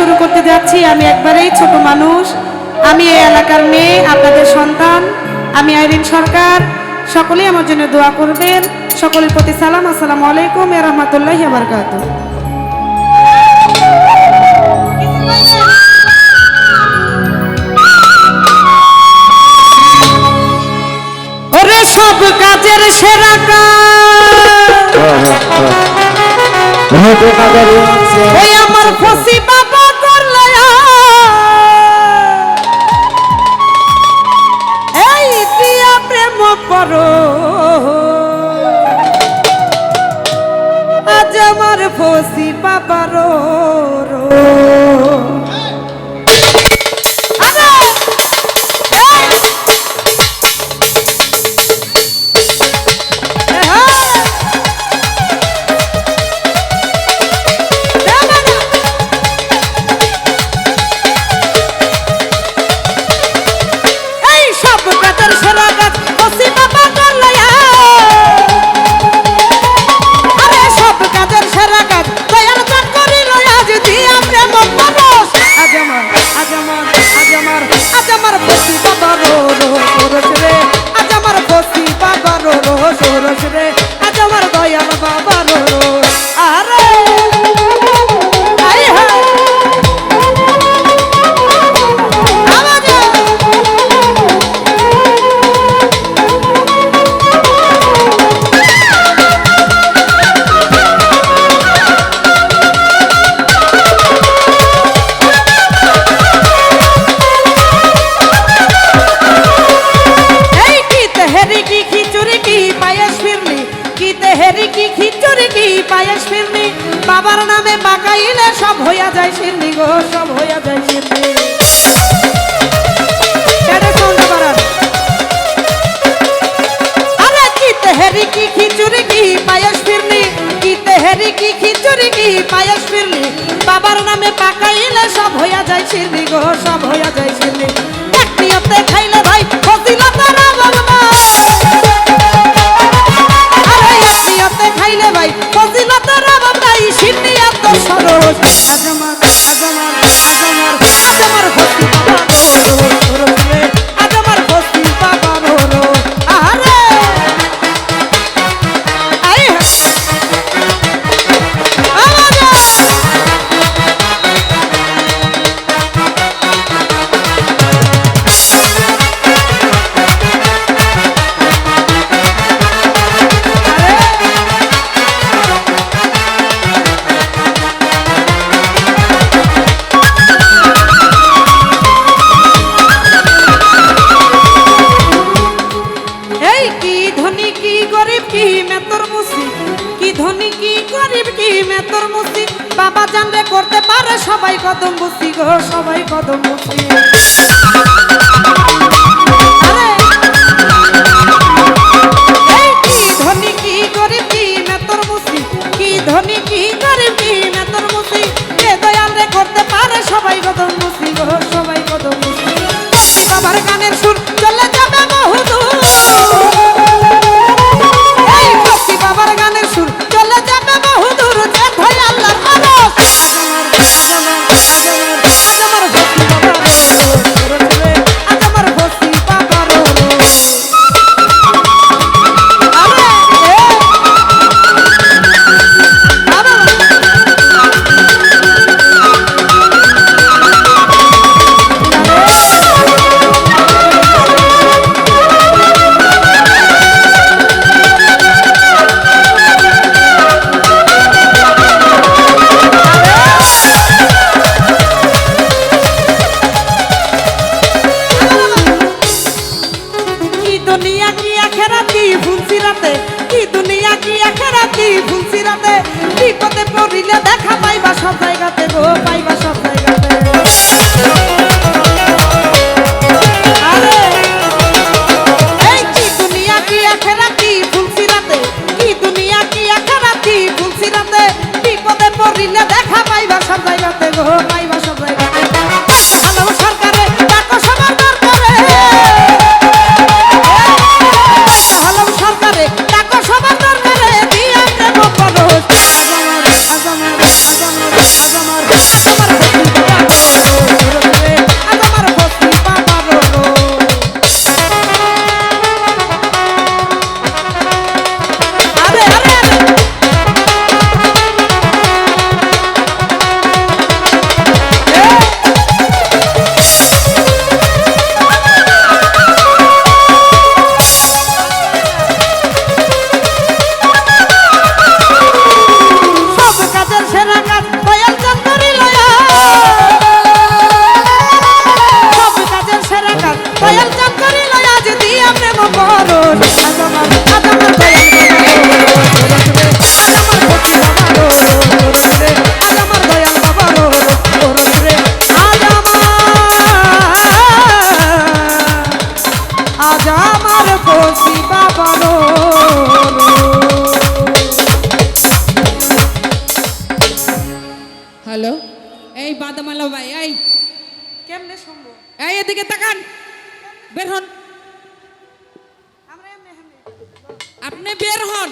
শুরু করতে যাচ্ছি। আমি একবারেই ছোট মানুষ। আমি এই এলাকার মেয়ে আপনাদের সন্তান। আমি আইরিন সরকার। সকলেই আমার জন্য দোয়া করবেন। সকলের প্রতি সালাম আসসালামু আলাইকুম এ রহমতুল্লাহ আবরকাত ওরে সব কাজের সেরা কাজ। হ্যাঁ, হ্যাঁ, হ্যাঁ। ওই আমার ফসিবা করো। আজ আমার ফসি বাবারও ঘুগনি কি খিচুড়ি কি পায়েস ফিরনি বাবার নামে বাকাইলে সব হইয়া যায় সিন্নি গো, সব হইয়া যায় সিন্নি। তেহরি কি খিচুড়ি কি পায়েস ফিরনি কি তেহরি কি খিচুড়ি কি পায়েস ফিরনি বাবার নামে পাকাইলে সব হইয়া যায় সিন্নি গো, সব হইয়া যায় আমার আমার আমার ভক্তি বাবা তোমার মেতর কি ধনী, কি গরিব, কি মেতর মুসি? বাবা জানলে করতে পারে সবাই কদম বুসি গো, সবাই কদম বুসি পড়িলে দেখা পাইবা সব জায়গাতে গো পাইবা এই বাদামালা ভাই এই। কেমনে শুনব এই এদিকে তাকান। বের হন। আমরা এমনি এমনি। আপনি বের হন।